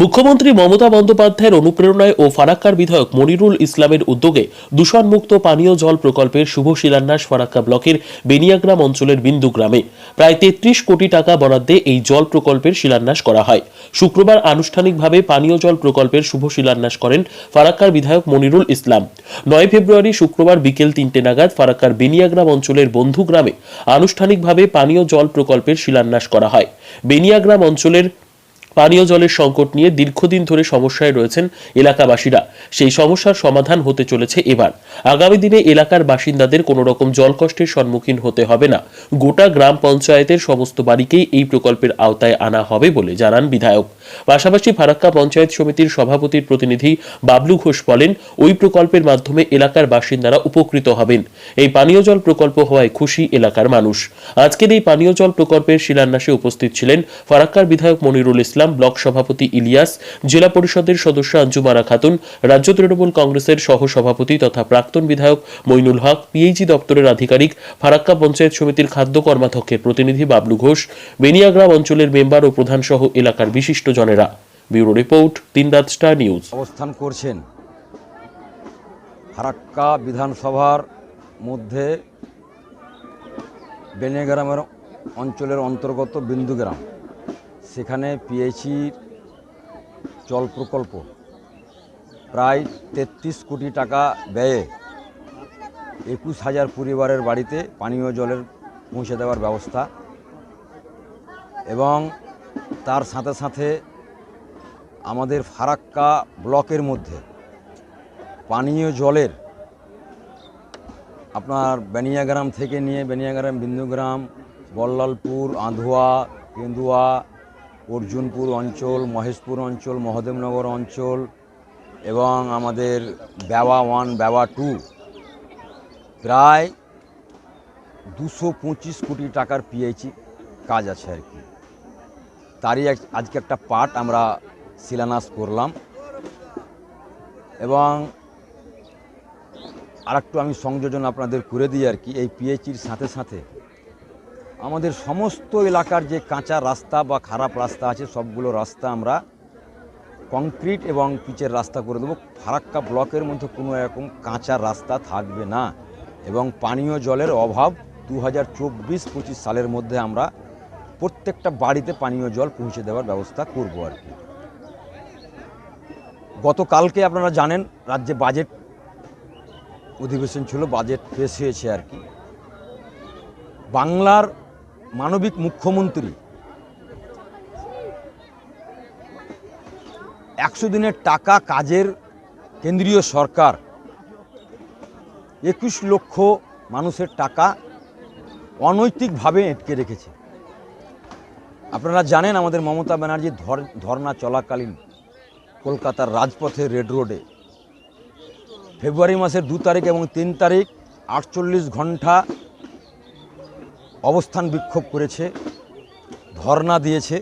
মুখ্যমন্ত্রী মমতা বন্দ্যোপাধ্যায়ের অনুপ্রেরণায় ও ফারাক্কার বিধায়ক মনিরুল ইসলামের উদ্যোগে দূষণমুক্ত পানীয় জল প্রকল্পের শুভ শিলান্যাস ফারাক্কা ব্লকের বেনিয়াগ্রাম অঞ্চলের বিন্দু গ্রামে। প্রায় তেত্রিশ কোটি টাকা বরাদ্দে এই জল প্রকল্পের শিলান্যাস করা হয়। শুক্রবার আনুষ্ঠানিকভাবে পানীয় জল প্রকল্পের শুভ শিলান্যাস করেন ফারাক্কার বিধায়ক মনিরুল ইসলাম। নয় ফেব্রুয়ারি শুক্রবার বিকেল তিনটে নাগাদ ফারাক্কার বেনিয়াগ্রাম অঞ্চলের বন্ধু গ্রামে আনুষ্ঠানিকভাবে পানীয় জল প্রকল্পের শিলান্যাস করা হয়। বেনিয়াগ্রাম অঞ্চলের পানীয় জলের সংকট নিয়ে দীর্ঘদিন ধরে সমস্যায় রয়েছেন এলাকাবাসীরা। সেই সমস্যার সমাধান হতে চলেছে এবার। আগামী দিনে এলাকার বাসিন্দাদের কোনো রকম জল কষ্টের সম্মুখীন হতে হবে না। গোটা গ্রাম পঞ্চায়েতের সমস্ত বাড়িকেই এই প্রকল্পের আওতায় আনা হবে বলে জানান বিধায়ক। পাশাপাশি ফারাক্কা পঞ্চায়েত সমিতির সভাপতির প্রতিনিধি বাবলু ঘোষ বলেন, ওই প্রকল্পের মাধ্যমে এলাকার বাসিন্দারা উপকৃত হবেন। এই পানীয় জল প্রকল্প হওয়ায় খুশি এলাকার মানুষ। আজকের এই পানীয় জল প্রকল্পের শিলান্যাসে উপস্থিত ছিলেন ফারাক্কার বিধায়ক মনিরুল ইসলাম। ব্লক সভাপতি ইলিয়াস, জেলা পরিষদের সদস্য আঞ্জুমারা খাতুন, রাজ্য তৃণমূল কংগ্রেসের সহ সভাপতি তথা প্রাক্তন বিধায়ক মইনুল হক পিএইচি দপ্তরের আধিকারিক ফারাক্কা পঞ্চায়েত সমিতির খাদ্য কর্মাধ্যক্ষের প্রতিনিধি বাবলু ঘোষ বেনিয়াগ্রাম অঞ্চলের মেম্বার ও প্রধান সহ এলাকার বিশিষ্ট জনেরা ব্যুরো রিপোর্ট, তিন রাত স্টার নিউজ। অবস্থান করছেন ফারাক্কা বিধানসভার মধ্যে বেনেগ্রামের অঞ্চলের অন্তর্গত বিন্দুগ্রাম সেখানে পিএইচির জল প্রকল্প প্রায় তেত্রিশ কোটি টাকা ব্যয়ে একুশ হাজার পরিবারের বাড়িতে পানীয় জলের পৌঁছে দেওয়ার ব্যবস্থা এবং তার সাথে সাথে আমাদের ফারাক্কা ব্লকের মধ্যে পানীয় জলের আপনার বেনিয়াগ্রাম থেকে নিয়ে বেনিয়াগ্রাম, বিন্দুগ্রাম, বল্লালপুর, আঁধুয়া, কেন্দুয়া অর্জুনপুর অঞ্চল, মহেশপুর অঞ্চল, মহদেবনগর অঞ্চল এবং আমাদের ব্যাওয়া ওয়ান ব্যাওয়া টু প্রায় দুশো পঁচিশ কোটি টাকার পিএইচি কাজ আছে আর কি। তারই আজকে একটা পার্ট আমরা শিলান্যাস করলাম এবং আরেকটু আমি সংযোজন আপনাদের করে দিই আর কি। এই পিএইচির সাথে সাথে আমাদের সমস্ত এলাকার যে কাঁচা রাস্তা বা খারাপ রাস্তা আছে, সবগুলো রাস্তা আমরা কংক্রিট এবং পিচের রাস্তা করে দেবো। ফারাক্কা ব্লকের মধ্যে কোনো এরকম কাঁচা রাস্তা থাকবে না এবং পানীয় জলের অভাব দু হাজার চব্বিশ পঁচিশ সালের মধ্যে আমরা প্রত্যেকটা বাড়িতে পানীয় জল পৌঁছে দেওয়ার ব্যবস্থা করব আর কি। গতকালকে আপনারা জানেন, রাজ্যে বাজেট অধিবেশন ছিল, বাজেট পেশ হয়েছে আর কি। বাংলার মানবিক মুখ্যমন্ত্রী। একশো দিনের টাকা কাজের কেন্দ্রীয় সরকার। একুশ লক্ষ মানুষের টাকা অনৈতিকভাবে এঁটকে রেখেছে। আপনারা জানেন আমাদের মমতা ব্যানার্জি ধর, ধর্না চলাকালীন কলকাতার রাজপথে রেড রোডে। ফেব্রুয়ারি মাসের দু তারিখ এবং তিন তারিখ আটচল্লিশ ঘণ্টা অবস্থান বিক্ষোভ করেছে ধর্না দিয়েছে।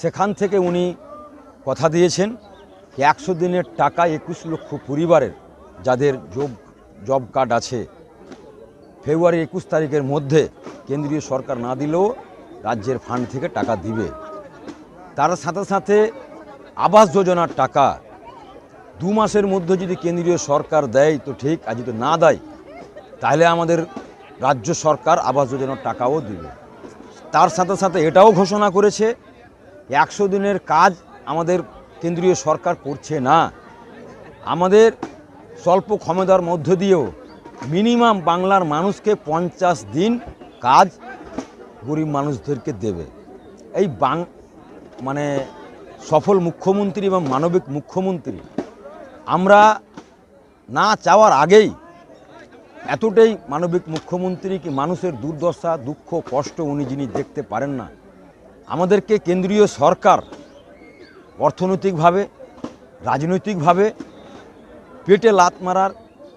সেখান থেকে উনি কথা দিয়েছেন একশো দিনের টাকা একুশ লক্ষ পরিবারের যাদের জব জব কার্ড আছে, ফেব্রুয়ারি একুশ তারিখের মধ্যে কেন্দ্রীয় সরকার না দিলেও রাজ্যের ফান্ড থেকে টাকা দিবে। তার সাথে সাথে আবাস যোজনার টাকা দু মাসের মধ্যে যদি কেন্দ্রীয় সরকার দেয়, তো ঠিক, আর যদি না দেয়, তাহলে আমাদের রাজ্য সরকার আবাস যোজনার টাকাও দিবে। তার সাথে সাথে এটাও ঘোষণা করেছে, একশো দিনের কাজ আমাদের কেন্দ্রীয় সরকার করছে না। আমাদের স্বল্প ক্ষমতার মধ্য দিয়েও মিনিমাম বাংলার মানুষকে পঞ্চাশ দিন কাজ গরিব মানুষদেরকে দেবে। এই বাং মানে সফল মুখ্যমন্ত্রী এবং মানবিক মুখ্যমন্ত্রী, আমরা না চাওয়ার আগেই এতটাই মানবিক মুখ্যমন্ত্রী কি মানুষের দুর্দশা, দুঃখ, কষ্ট উনি যিনি দেখতে পারেন না। আমাদেরকে কেন্দ্রীয় সরকার অর্থনৈতিকভাবে, রাজনৈতিকভাবে পেটে লাত মারার,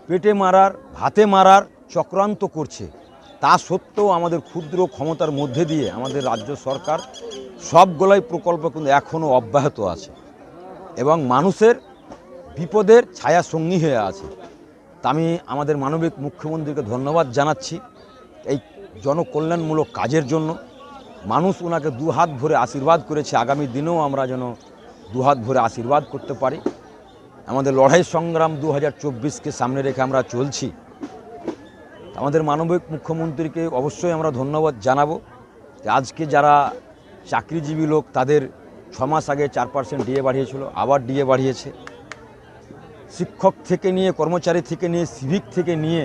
পেটে মারার ভাতে মারার চক্রান্ত করছে। তা সত্ত্বেও আমাদের ক্ষুদ্র ক্ষমতার মধ্যে দিয়ে আমাদের রাজ্য সরকার সবগুলোই প্রকল্প কিন্তু এখনও অব্যাহত আছে এবং মানুষের বিপদের ছায়া সঙ্গী হয়ে আছে। আমি আমাদের মানবিক মুখ্যমন্ত্রীকে ধন্যবাদ জানাচ্ছি এই জনকল্যাণমূলক কাজের জন্য। মানুষ ওনাকে দু হাত ভরে আশীর্বাদ করেছে। আগামী দিনেও আমরা যেন দুহাত ভরে আশীর্বাদ করতে পারি। আমাদের লড়াই সংগ্রাম দু হাজার সামনে রেখে আমরা চলছি। আমাদের মানবিক মুখ্যমন্ত্রীকে অবশ্যই আমরা ধন্যবাদ জানাব যে আজকে যারা চাকরিজীবী লোক তাদের ছ মাস আগে চার পার্সেন্ট ডিএ বাড়িয়েছিল, আবার ডিএ বাড়িয়েছে। শিক্ষক থেকে নিয়ে, কর্মচারী থেকে নিয়ে সিভিক থেকে নিয়ে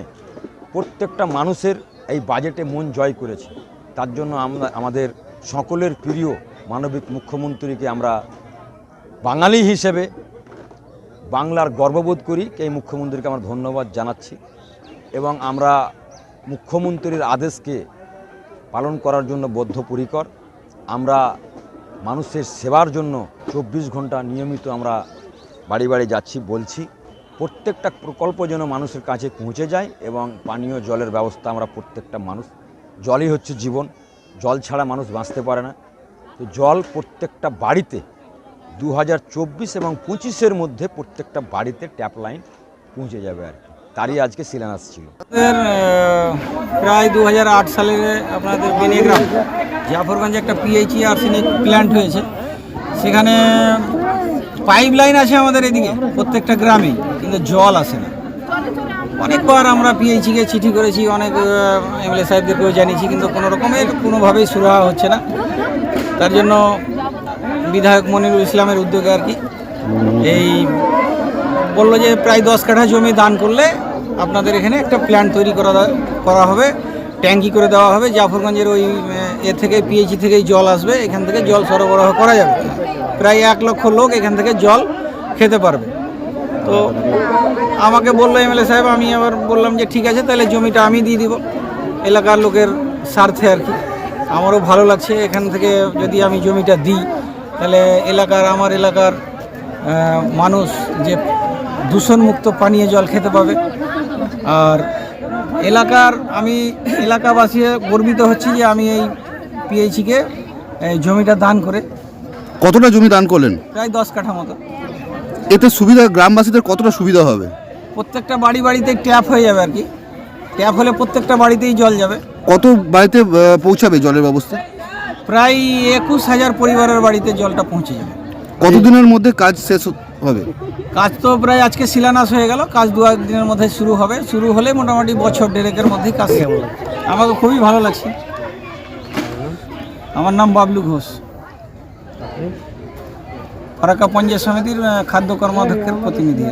প্রত্যেকটা মানুষের এই বাজেটে মন জয় করেছে। তার জন্য আমরা, আমাদের সকলের প্রিয় মানবিক মুখ্যমন্ত্রীকে আমরা বাঙালি হিসেবে বাংলার গর্ববোধ করি। এই মুখ্যমন্ত্রীকে আমরা ধন্যবাদ জানাচ্ছি এবং আমরা মুখ্যমন্ত্রীর আদেশকে পালন করার জন্য বদ্ধপরিকর। আমরা মানুষের সেবার জন্য চব্বিশ ঘণ্টা নিয়মিত আমরা বাড়ি বাড়ি যাচ্ছি, বলছি, প্রত্যেকটা প্রকল্প যেন মানুষের কাছে পৌঁছে যায় এবং পানীয় জলের ব্যবস্থা আমরা প্রত্যেকটা মানুষ, জলই হচ্ছে জীবন, জল ছাড়া মানুষ বাঁচতে পারে না। তো জল প্রত্যেকটা বাড়িতে দু হাজার চব্বিশ এবং পঁচিশের মধ্যে প্রত্যেকটা বাড়িতে ট্যাপ লাইন পৌঁছে যাবে আর কি। তারই আজকে শিলান্যাস ছিল। প্রায় দু হাজার আট সালে আপনাদের বেনিগ্রাম জাফরগঞ্জে একটা পিএইচই আর্সেনিক প্ল্যান্ট হয়েছে। সেখানে পাইপ লাইন আছে আমাদের এদিকে, প্রত্যেকটা গ্রামে, কিন্তু জল আসে না। অনেকবার আমরা পিএইচিকে চিঠি করেছি, অনেক এমএলএ সাহেবদেরকেও জানিয়েছি, কিন্তু কোনো রকমের কোনোভাবেই সুরাহা হচ্ছে না। তার জন্য বিধায়ক মনিরুল ইসলামের উদ্যোগে আর কি, এই বলল যে প্রায় দশ কাঠা জমি দান করলে আপনাদের এখানে একটা প্ল্যান্ট তৈরি করা করা হবে, ট্যাঙ্কি করে দেওয়া হবে, জাফরগঞ্জের ওই, এ থেকে পিএইচি থেকেই জল আসবে, এখান থেকে জল সরবরাহ করা যাবে। প্রায় এক লক্ষ লোক এখান থেকে জল খেতে পারবে। তো আমাকে বলল এমএলএ সাহেব, আমি আবার বললাম যে ঠিক আছে, তাহলে জমিটা আমি দিয়ে দিব। এলাকার লোকের স্বার্থে আর কি। আমারও ভালো লাগছে এখান থেকে যদি আমি জমিটা দিই, তাহলে এলাকার, আমার এলাকার মানুষ যে দূষণমুক্ত পানীয় জল খেতে পাবে। আর এলাকার, আমি এলাকাবাসী গর্বিত হচ্ছি যে আমি এই পিএইচিকে জমিটা দান করে কতটা জমি দান করলেন? প্রায় দশ কাঠা মতো। এতে সুবিধা গ্রামবাসীদের কতটা সুবিধা হবে? প্রত্যেকটা বাড়ি বাড়িতে ট্যাপ হয়ে যাবে আর কি। ট্যাপ হলে প্রত্যেকটা বাড়িতেই জল যাবে। কত বাড়িতে পৌঁছাবে জলের ব্যবস্থা? প্রায় একুশ হাজার পরিবারের বাড়িতে জলটা পৌঁছে যাবে। কতদিনের মধ্যে কাজ শেষ হবে? কাজ তো প্রায় আজকে শিলান্যাস হয়ে গেল। কাজ দু এক দিনের মধ্যে শুরু হবে। শুরু হলে মোটামুটি বছর দেড়েকের মধ্যেই কাজ শেষ হবে। আমাকে খুবই ভালো লাগছে। আমার নাম বাবলু ঘোষ। ফারাক্কা পঞ্চায়েত সমিতির খাদ্য কর্মাধ্যক্ষের প্রতিনিধি।